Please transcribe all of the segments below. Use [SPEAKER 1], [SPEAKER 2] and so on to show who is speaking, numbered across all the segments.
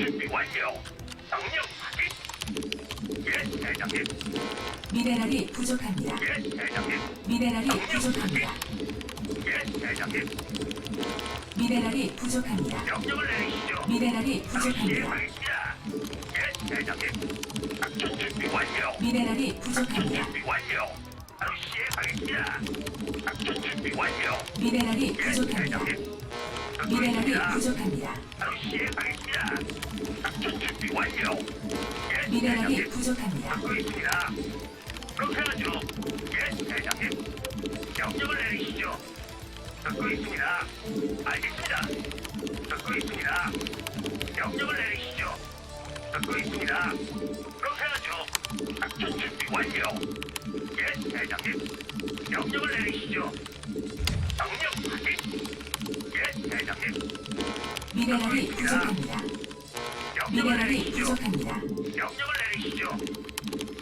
[SPEAKER 1] 준비 완료. 명령 확인. 예, 대장님.
[SPEAKER 2] 미네랄이 부족합니다.
[SPEAKER 1] 예, 대장님.
[SPEAKER 2] 미네랄이 부족합니다.
[SPEAKER 1] 예, 대장님.
[SPEAKER 2] 미네랄이 부족합니다.
[SPEAKER 1] 명령을 내리시죠.
[SPEAKER 2] 미네랄이 부족합니다.
[SPEAKER 1] 시행하겠습니다. 예, 대장님. 작전 준비 완료.
[SPEAKER 2] 미네랄이
[SPEAKER 1] 작전
[SPEAKER 2] 부족합니다.
[SPEAKER 1] 준비 완료. 바로 시행하겠습니다. 작전 준비 완료.
[SPEAKER 2] 미네랄이
[SPEAKER 1] 예,
[SPEAKER 2] 부족합니다.
[SPEAKER 1] 대장님. 듣고
[SPEAKER 2] 미네랄이
[SPEAKER 1] 있습니다.
[SPEAKER 2] 부족합니다.
[SPEAKER 1] 바로 시행하겠습니다. 준비 완료. 예,
[SPEAKER 2] 미네랄이
[SPEAKER 1] 대장님.
[SPEAKER 2] 부족합니다.
[SPEAKER 1] 듣고 있습니다. 그렇게 하죠. 예, 대장님. 명령을 내리시죠. 듣고 있습니다. 알겠습니다. 듣고 있습니다. 명령을 내리시죠. 듣고 있습니다. 그렇게 하죠. 작전 준비 완료. 예, 대장님. 명령을 내리시죠. 명령 확인. 예, 대장님.
[SPEAKER 2] 미네랄이 부족합니다.
[SPEAKER 1] 명령을
[SPEAKER 2] 미네랄이
[SPEAKER 1] 내리시죠.
[SPEAKER 2] 부족합니다.
[SPEAKER 1] 명령을 내리시죠.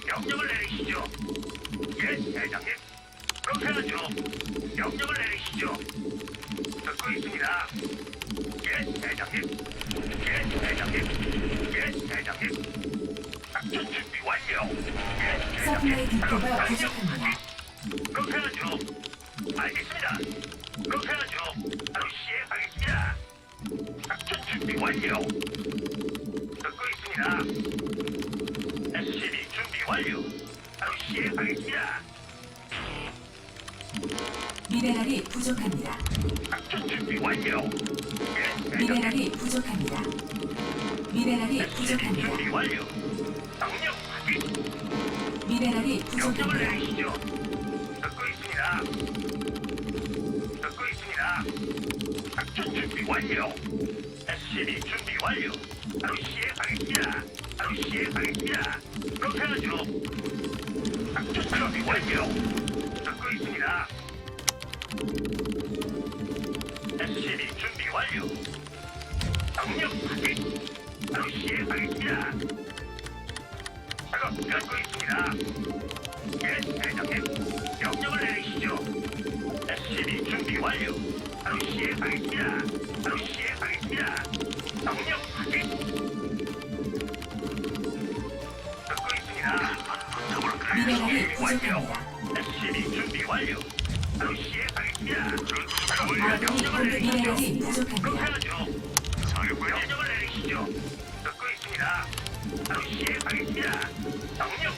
[SPEAKER 1] 명령을 내리시죠. 예, 대장님. 그렇게 하죠. 명령을 내리시죠. 듣고 있습니다. 예, 대장님. 예, 대장님. 예, 대장님. 작전 준비 완료. 예,
[SPEAKER 2] 서플라이
[SPEAKER 1] 대장님.
[SPEAKER 2] 디포가
[SPEAKER 1] 명령
[SPEAKER 2] 부족합니다. 부족합니다.
[SPEAKER 1] 작전 준비 완료. 예, 대장님.
[SPEAKER 2] 미네랄이 부족합니다. 미네랄이
[SPEAKER 1] SCB
[SPEAKER 2] 부족합니다.
[SPEAKER 1] 준비 완료. 명령 확인.
[SPEAKER 2] 미네랄이
[SPEAKER 1] 명령을
[SPEAKER 2] 부족합니다.
[SPEAKER 1] 내리시죠. 듣고 있습니다. 듣고 있습니다. 작전 준비 완료. SCB 준비 완료. 바로 시행하겠습니다. 바로 시행하겠습니다. 그렇게 하죠. 작전 준비 완료. 듣고 있습니다. SCB 준비 완료. 명령 확인. 바로 시행하겠습니다. 작업 듣고 있습니다. 예, 대장님. 명령을 내리시죠. SCB 준비 완료. 바로 시행하겠습니다. 바로 시행하겠습니다. 명령 확인. 있습니다.
[SPEAKER 2] 미네랄이. 부족합니다.
[SPEAKER 1] SCB 준비 완료.
[SPEAKER 2] 아군이
[SPEAKER 1] 내리시죠.
[SPEAKER 2] 미네랄이 부족합니다.
[SPEAKER 1] 하죠. 명령을 내리시죠. 듣고 있습니다. 바로 시행하겠습니다. 명령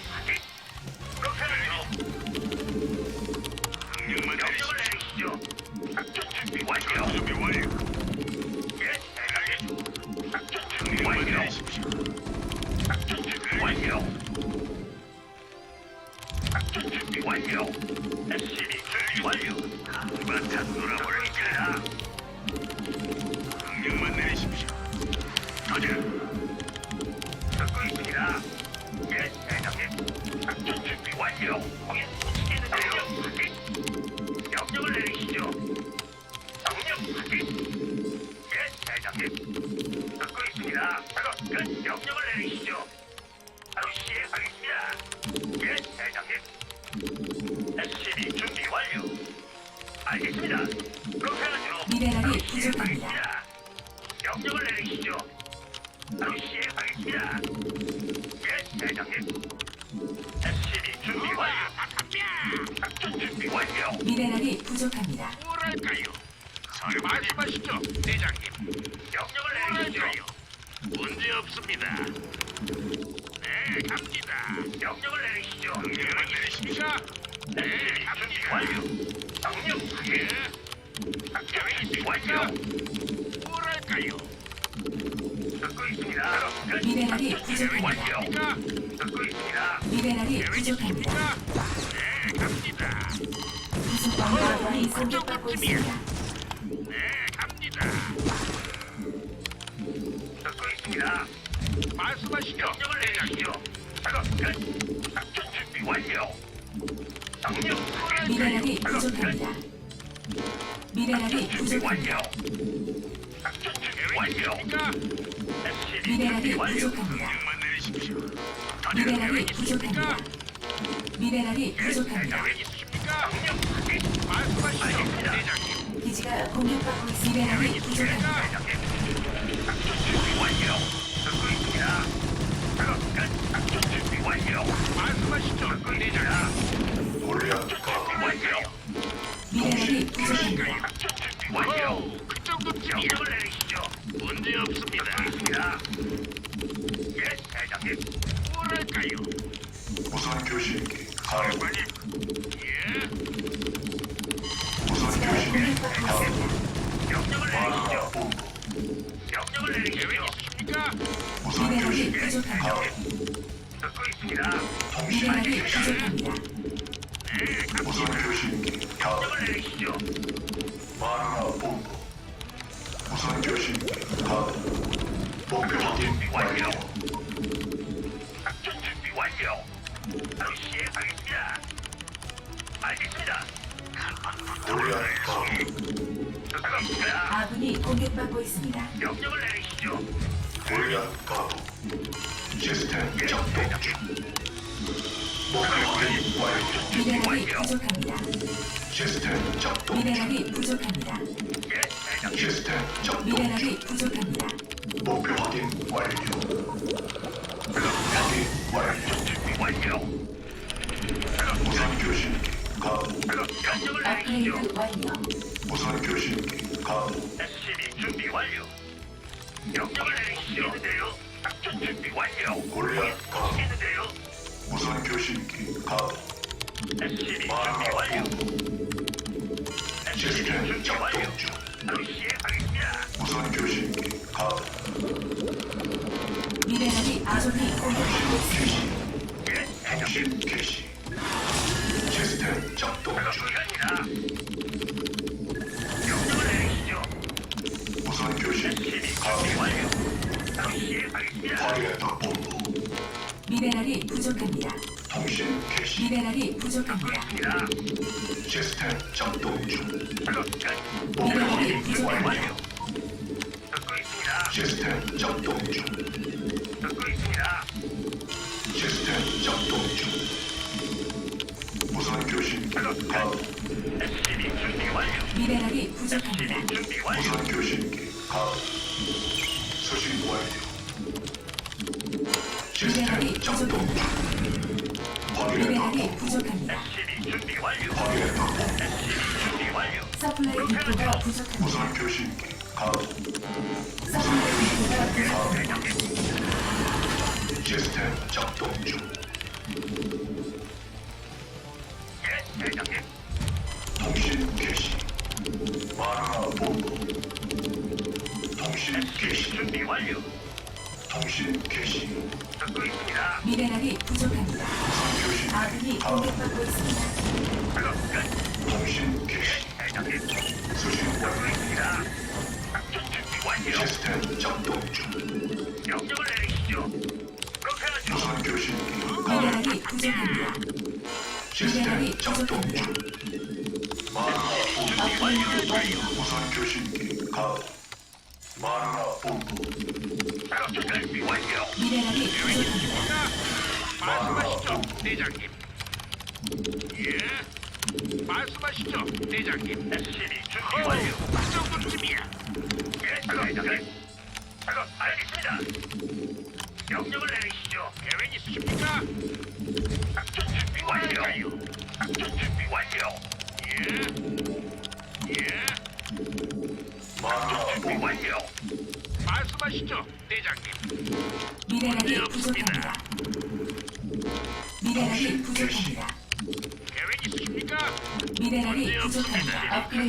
[SPEAKER 2] 미네랄이 부족합니다.
[SPEAKER 1] 명령을 내리시죠. 바로 시행하겠습니다. 예, 대장님. SCB 준비 완료. 작전 준비 완료.
[SPEAKER 2] 미네랄이 부족합니다. 미네랄이 부족합니다. 미네랄이 부족합니다.
[SPEAKER 1] 네, 갑니다.
[SPEAKER 2] 부속건물이 공격받고 있습니다.
[SPEAKER 1] 네, 갑니다. 듣고 있습니다. 말씀하시죠. 명령을 내리시죠. 작업 끝. 작전 준비 완료. 명령
[SPEAKER 2] 미네랄이
[SPEAKER 1] 작업 끝.
[SPEAKER 2] 부족합니다. 미래라리
[SPEAKER 1] 부족 미래라리
[SPEAKER 2] 부족합니다.
[SPEAKER 1] 미래라리 부족합니다. 미래라리
[SPEAKER 2] 부족합니다.
[SPEAKER 1] 기지가 공격받고
[SPEAKER 2] 미래라리 부족합니다. 완료. 완료. 말씀하시죠, 미네랄이 부족합니다.
[SPEAKER 1] 완료. 그 정도쯤 명을 내리시죠. 문제 없습니다.
[SPEAKER 2] 그렇습니다. 예,
[SPEAKER 1] 대장님. 뭐랄까요? 우선 교신기 가동. 사령관님. 예.
[SPEAKER 3] 우선 교신기 가동.
[SPEAKER 1] 명령을 내리시죠.
[SPEAKER 3] 마라 본부
[SPEAKER 1] 명령을 내리시죠. 계획 있으십니까?
[SPEAKER 3] 우선 교신기
[SPEAKER 2] 미네랄이
[SPEAKER 3] 가동.
[SPEAKER 2] 부족합니다.
[SPEAKER 1] 듣고 있습니다.
[SPEAKER 3] 통신
[SPEAKER 2] 미네랄이 부족합니다.
[SPEAKER 1] 네,
[SPEAKER 3] 무선 교신기 가동.
[SPEAKER 1] 명령을 내리시죠.
[SPEAKER 3] 마누라 본부. 무선 교신기 가동. 목표 확인 완료.
[SPEAKER 1] 작전 준비 완료. 바로 시행하겠습니다. 알겠습니다.
[SPEAKER 3] 골리앗 가동.
[SPEAKER 1] 들어갑니다.
[SPEAKER 2] 아군이 공격받고 있습니다.
[SPEAKER 1] 명령을 내리시죠.
[SPEAKER 3] 골리앗 가동. 시스템 작동 중.
[SPEAKER 2] 미네랄이 부족합니다.
[SPEAKER 3] 시스템 작동 중.
[SPEAKER 2] 미네랄이 부족합니다.
[SPEAKER 1] 예, 대장님.
[SPEAKER 3] 시스템 작동 중.
[SPEAKER 2] 미네랄이 부족합니다.
[SPEAKER 3] 목표 확인 완료. 확인 완료.
[SPEAKER 1] 준비 완료.
[SPEAKER 3] 무선 교신기 가동.
[SPEAKER 1] 명령을
[SPEAKER 2] 업그레이드
[SPEAKER 1] 내리시죠.
[SPEAKER 2] 완료.
[SPEAKER 3] 무선 교신기 가동.
[SPEAKER 1] SCB 준비 완료. 명령을 내리시죠. 있는데요. 작전 준비 완료.
[SPEAKER 3] 골리앗 가동.
[SPEAKER 1] 있는데요.
[SPEAKER 3] 무선 교신기 가동.
[SPEAKER 1] SCB 준비 완료.
[SPEAKER 3] 시스템
[SPEAKER 1] 준비 완료.
[SPEAKER 3] 중. 무선 교신기 가동.
[SPEAKER 2] 미네랄이 아군이 공격받고 있습니다.
[SPEAKER 3] 개시.
[SPEAKER 1] 예.
[SPEAKER 3] 통신 개시. 시스템 작동 중.
[SPEAKER 2] 미네랄이 부족합니다.
[SPEAKER 3] 통신 개시.
[SPEAKER 2] 미네랄이 부족합니다.
[SPEAKER 1] 있습니다.
[SPEAKER 3] 시스템 작동 중.
[SPEAKER 1] 작업 끝.
[SPEAKER 2] 미네랄이
[SPEAKER 1] 준비
[SPEAKER 2] 부족합니다.
[SPEAKER 1] 완료. 듣고 있습니다.
[SPEAKER 3] 시스템 작동 중.
[SPEAKER 1] 듣고 있습니다.
[SPEAKER 3] 시스템 작동 중. 무선 교신기 가동.
[SPEAKER 1] SCB 준비 완료.
[SPEAKER 2] 미네랄이 부족합니다.
[SPEAKER 1] SCB 준비 완료.
[SPEAKER 3] 무선 교신기 가동. 수신 완료. 중. 확인했다
[SPEAKER 2] 미네랄이. 부족합니다.
[SPEAKER 1] SCB 준비 완료. SCB 준비 완료.
[SPEAKER 2] 서플라이 디포가 부족합니다.
[SPEAKER 3] 무선 교신기 가동.
[SPEAKER 2] 서플라이 디포가 부족합니다.
[SPEAKER 3] 시스템 작동 중.
[SPEAKER 1] 예, 대장님.
[SPEAKER 3] 통신 개시. 마누라 본부. 통신 개시.
[SPEAKER 1] 준비 완료.
[SPEAKER 2] 공격받고. 미네랄이 부족합니다.
[SPEAKER 3] 마누라 본부.
[SPEAKER 1] 대장님. 예. 말씀하시죠, 대장님. SCB 준비 완료. 그 정도쯤이야. 예, 대장님. 작업 알겠습니다. 명령을 내리시죠. 계획 있으십니까? 작전 준비 완료. 작전 준비 완료. 예. 예.
[SPEAKER 3] 마누라
[SPEAKER 1] 준비. 완료. 말씀하시죠, 대장님.
[SPEAKER 2] 미네랄이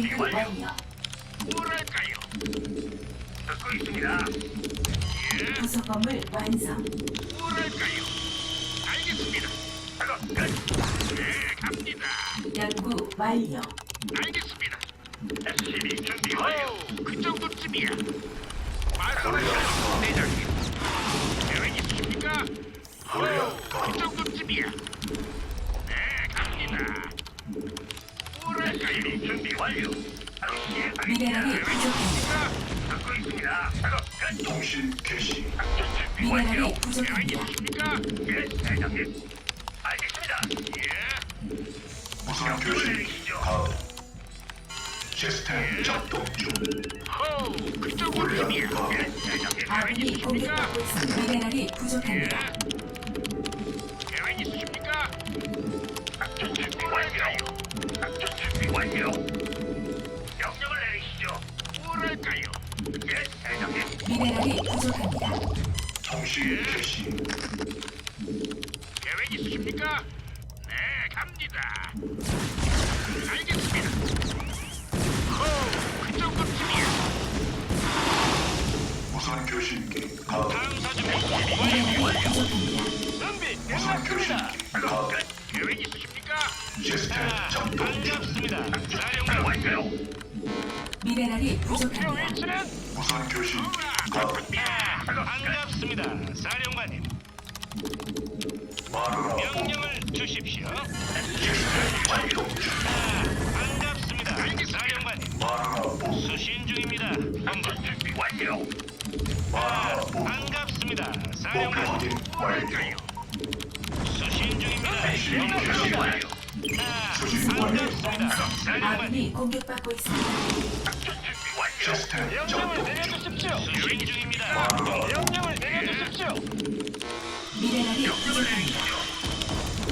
[SPEAKER 2] 부족합니다. 업그레이드 완료.
[SPEAKER 1] 뭐랄까요? 듣고 있습니다. 예,
[SPEAKER 2] 부속 건물 완성.
[SPEAKER 1] 뭐랄까요? 알겠습니다. 작업 끝. 예, 갑니다.
[SPEAKER 2] 연구 완료.
[SPEAKER 1] 알겠습니다. SCB 준비 완료. 그 정도쯤이야. 말씀하시죠, 대장님. 계획 있으십니까?
[SPEAKER 3] 골리앗
[SPEAKER 1] 그. 정도쯤이야. 완료. 바로 시행하겠습니다.
[SPEAKER 2] 미네랄이 부족합니다.
[SPEAKER 1] 듣고 있습니다. 작업 끝.
[SPEAKER 3] 통신 개시.
[SPEAKER 1] 작전 준비 완료.
[SPEAKER 2] 미네랄이 부족합니다.
[SPEAKER 1] 예, 대장님. 알겠습니다. 예.
[SPEAKER 3] 무선 교신기 가동. 시스템 작동 중.
[SPEAKER 1] 호우, 그 정도쯤이야. 예, 대장님. 계획
[SPEAKER 2] 아군이
[SPEAKER 1] 있으십니까?
[SPEAKER 2] 공격받고 있습니다. 미네랄이 부족합니다.
[SPEAKER 1] 시. 계획 있으십니까? 네, 갑니다. 알겠습니다. 호, 그 정도쯤이야.
[SPEAKER 3] 무선 교신기 가동.
[SPEAKER 1] 다음 사주 준비
[SPEAKER 2] 미네랄이
[SPEAKER 1] 완료. 준비
[SPEAKER 3] 무선
[SPEAKER 1] 끝났습니다.
[SPEAKER 3] 교신기.
[SPEAKER 1] 끝. 계획 있으십니까?
[SPEAKER 3] 시스템
[SPEAKER 1] 자,
[SPEAKER 3] 작동 중.
[SPEAKER 1] 반갑습니다. 사령관 완료.
[SPEAKER 2] 미네랄이
[SPEAKER 1] 목표
[SPEAKER 2] 부족합니다.
[SPEAKER 1] 위치는
[SPEAKER 3] 무선 가동.
[SPEAKER 1] 아, 반갑습니다. 사령관님,
[SPEAKER 3] 마누라 본
[SPEAKER 1] 명령을 주십시오.
[SPEAKER 3] 시스템 작동 중.
[SPEAKER 1] 아, 반갑습니다. 사령관님,
[SPEAKER 3] 마누라 본
[SPEAKER 1] 수신 중입니다. 한번 준비 완료.
[SPEAKER 3] 마누라 본
[SPEAKER 1] 반갑습니다.
[SPEAKER 3] 목표
[SPEAKER 1] 사령관님,
[SPEAKER 3] 확인 완료.
[SPEAKER 1] 수신 중입니다.
[SPEAKER 3] 수신
[SPEAKER 1] 준비
[SPEAKER 3] 완료.
[SPEAKER 2] 아군이 공격받고 있습니다.
[SPEAKER 3] 시스템
[SPEAKER 1] 명령을
[SPEAKER 3] 작동 중.
[SPEAKER 1] 내려주십시오. 수신 중입니다. 명령을 내려주십시오.
[SPEAKER 2] 미네랄이 부족합니다.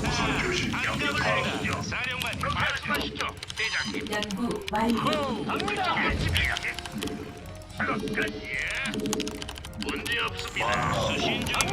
[SPEAKER 3] 무선 교신기 가동.
[SPEAKER 1] 반갑습니다. 사령관님, 말씀하시죠. 대장님.
[SPEAKER 2] 연구 완료.
[SPEAKER 1] 호, 갑니다. 문제 없습니다. 수신 중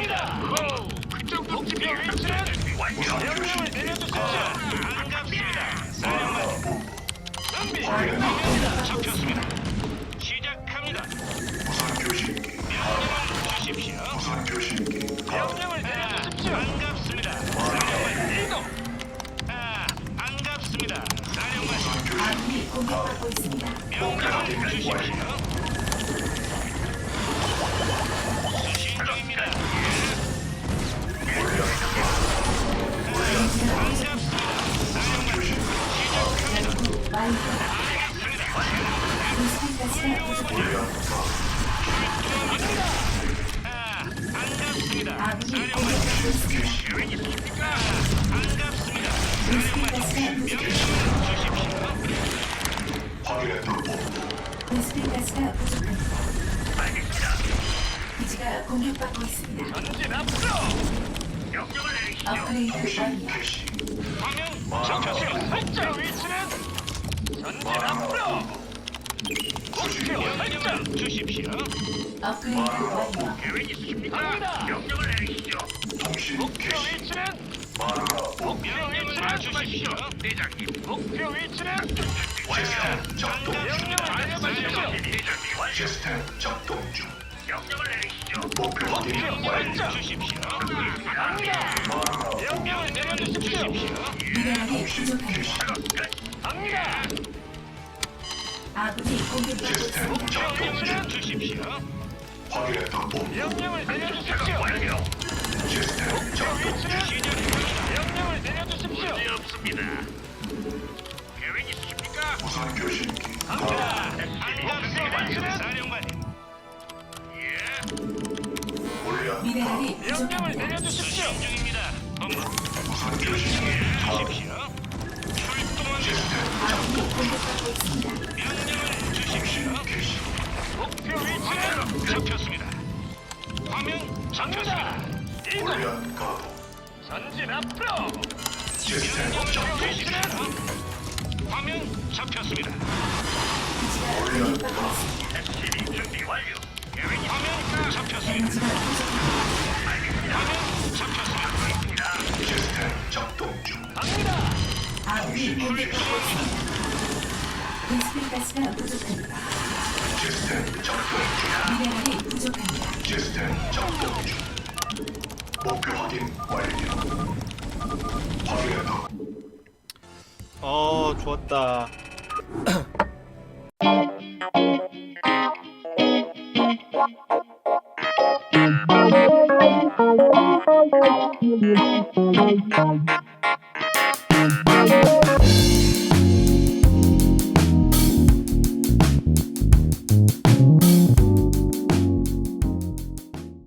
[SPEAKER 2] 가스가 부족합니다.
[SPEAKER 1] 알겠습니다.
[SPEAKER 2] 기지가 공격받고 있습니다.
[SPEAKER 1] 전진 앞으로. 명령을 내리시죠.
[SPEAKER 2] 업그레이드 완료.
[SPEAKER 3] 개시
[SPEAKER 1] 화면 잡혔습니다. 설정 위치는 전진 앞으로. 목표 설정 주십시오.
[SPEAKER 2] 업그레이드 완료.
[SPEAKER 1] 계획 있으십니까? 명령을 내리시죠.
[SPEAKER 3] 통신
[SPEAKER 1] 목표
[SPEAKER 3] 개시
[SPEAKER 1] 위치는
[SPEAKER 3] 본
[SPEAKER 1] 명령을 주십시오. 대장님. 목표 위치는
[SPEAKER 3] 시스템 작동 중
[SPEAKER 1] 명령을 내려주십시오. 대장님.
[SPEAKER 3] 시스템 작동 중
[SPEAKER 1] 명령을 내리시죠.
[SPEAKER 3] 목표 확인 완료
[SPEAKER 1] 주십시오. 명령을 내려주십시오.
[SPEAKER 2] 미네랄이 부족합니다.
[SPEAKER 1] 갑니다.
[SPEAKER 2] 아군이 공격받고
[SPEAKER 3] 시스템
[SPEAKER 2] 있습니다.
[SPEAKER 3] 작동 중
[SPEAKER 1] 명령을 주십시오.
[SPEAKER 3] 확인했다 본부
[SPEAKER 1] 명령을 내려주십시오. 완료.
[SPEAKER 3] 시스템 작동 중
[SPEAKER 1] 명령을 내려주십시오. 없습니다. 계획 있으십니까?
[SPEAKER 3] 무선 교신기
[SPEAKER 1] 갑니다.
[SPEAKER 2] 공격받고 있습니다.
[SPEAKER 1] 명령을 목표 위치는 잡혔습니다. 화면 잡혔습니다. 이동
[SPEAKER 3] 가동
[SPEAKER 1] 전진 앞으로.
[SPEAKER 3] 시스템
[SPEAKER 1] 명령을
[SPEAKER 3] 작동
[SPEAKER 1] 주십시오. 화면 잡혔습니다.
[SPEAKER 2] 기지가.
[SPEAKER 1] SCB 준비 완료. 계획 화면 잡혔습니다. 화면 잡혔습니다.
[SPEAKER 3] 시스템 작동 중
[SPEAKER 1] 갑니다.
[SPEAKER 2] 아군이 공격받고 있습니다. 베스핀가스가 부족합니다.
[SPEAKER 3] 시스템 작동 중
[SPEAKER 2] 미네랄이 부족합니다.
[SPEAKER 3] 시스템 작동 중 목표 확인 완료 확인했다
[SPEAKER 4] 어 좋았다